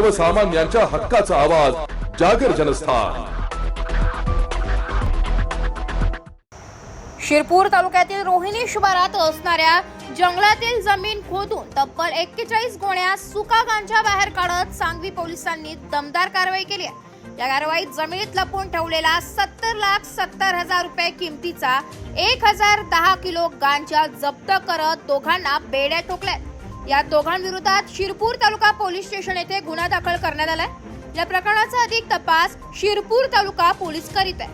सर्वसामान्यांच्या हक्काचा आवाज जागर जनस्थान. शिरपूर तालुक्यातील रोहिणी शिवारात असणाऱ्या जंगलातील जमीन खोदून तब्बल एक्केचाळीस गोण्या सुका गांजा बाहेर काढत सांगवी पोलिसांनी दमदार कारवाई केली आहे. या कारवाईत जमिनीत लपून ठेवलेला सत्तर लाख सत्तर हजार रुपये किमतीचा एक हजार दहा किलो गांजा जप्त करत दोघांना बेड्या ठोकल्यात. या दोघांविरोधात शिरपूर तालुका पोलीस स्टेशन येथे गुन्हा दाखल करण्यात आलाय. या प्रकरणाचा अधिक तपास शिरपूर तालुका पोलीस करीत आहे.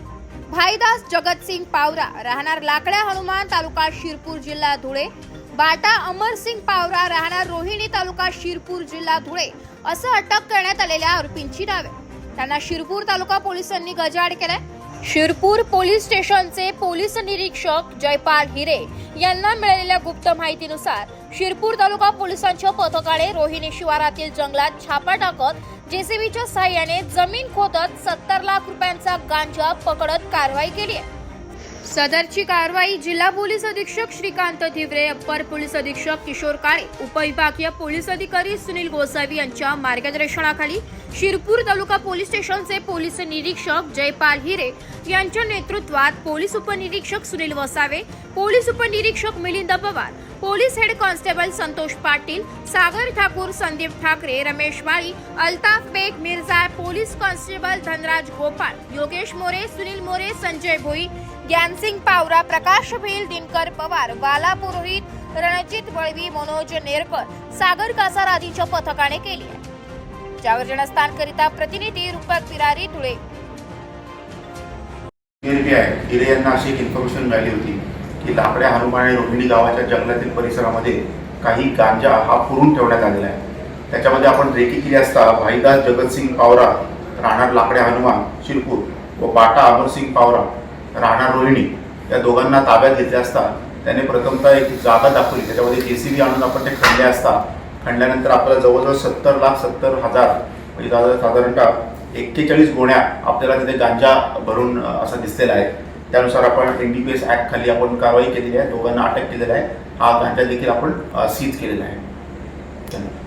भाईदास जगतसिंग पावरा राहणार लाकड्या हनुमान तालुका शिरपूर जिल्हा धुळे. बाटा अमरसिंग पावरा राहणार रोहिणी तालुका शिरपूर जिल्हा धुळे असं अटक करण्यात आलेल्या आरोपींची नावे. त्यांना शिरपूर तालुका पोलिसांनी गजाआड केलाय. शिरपूर पोलीस स्टेशनचे पोलीस निरीक्षक जयपाल हिरे यांना मिळालेल्या गुप्त माहितीनुसार शिरपूर तालुका पोलिसांच्या पथकाने रोहिणी शिवारातील जंगलात छापा टाकत जेसीबीच्या सहाय्याने जमीन खोदत सत्तर लाख रुपयांचा गांजा पकडत कारवाई केली आहे. सदरची कारवाई जिल्हा पोलीस अधीक्षक श्रीकांत धिवरे अप्पर पोलीस अधीक्षक किशोर काळे उपविभागीय पोलीस अधिकारी सुनील गोसावी यांच्या मार्गदर्शनाखाली शिरपूर तालुका पोलीस स्टेशनचे पोलीस निरीक्षक जयपाल हिरे यांच्या नेतृत्वात पोलीस उपनिरीक्षक सुनील वसावे पोलीस उपनिरीक्षक Milind Pawar police head constable Santosh Patil Sagar Thakur Sandeep Thackeray Ramesh Vali Altaf Baig Mirza police constable Dhanraj Gopal Yogesh More Sunil More Sanjay Bhoi Dnyansing Pawara Prakash Bhel Dinkar Pawar Bala Purohit Ranjit Valvi Manoj Nerkar Sagar Kasar आदीच्या पथकाने केली आहे. जागर जनस्थानकरिता प्रतिनिधी रूपक बिरारी धुळे. निर्मी आहे. हिरे यांना अशी एक इन्फॉर्मेशन मिळाली होती की लाकड्या हनुमान आणि रोहिणी गावाच्या जंगलातील परिसरामध्ये काही गांजा हा पुरून ठेवण्यात आलेला आहे. त्याच्यामध्ये आपण रेकी केली असता भाईदास जगतसिंग पावरा राहणार लाकड्या हनुमान शिरपूर व बाटा अमरसिंग पावरा राहणार रोहिणी या दोघांना ताब्यात घेतले असता त्याने प्रथमतः एक जागा दाखवली. त्याच्यामध्ये जे सी बी आणून आपण ते खणले असता खणल्यानंतर आपल्याला जवळजवळ सत्तर लाख सत्तर हजार म्हणजे साधारणतः एक्केचाळीस गोण्या आपल्याला तिथे गांजा भरून असं दिसलेला आहे. त्यानुसार आपण N D P S act खाली आपण कारवाई केलेली आहे. दोघांना अटक केलेला आहे. हा गांजा देखील आपण सीज केलेला आहे. धन्यवाद.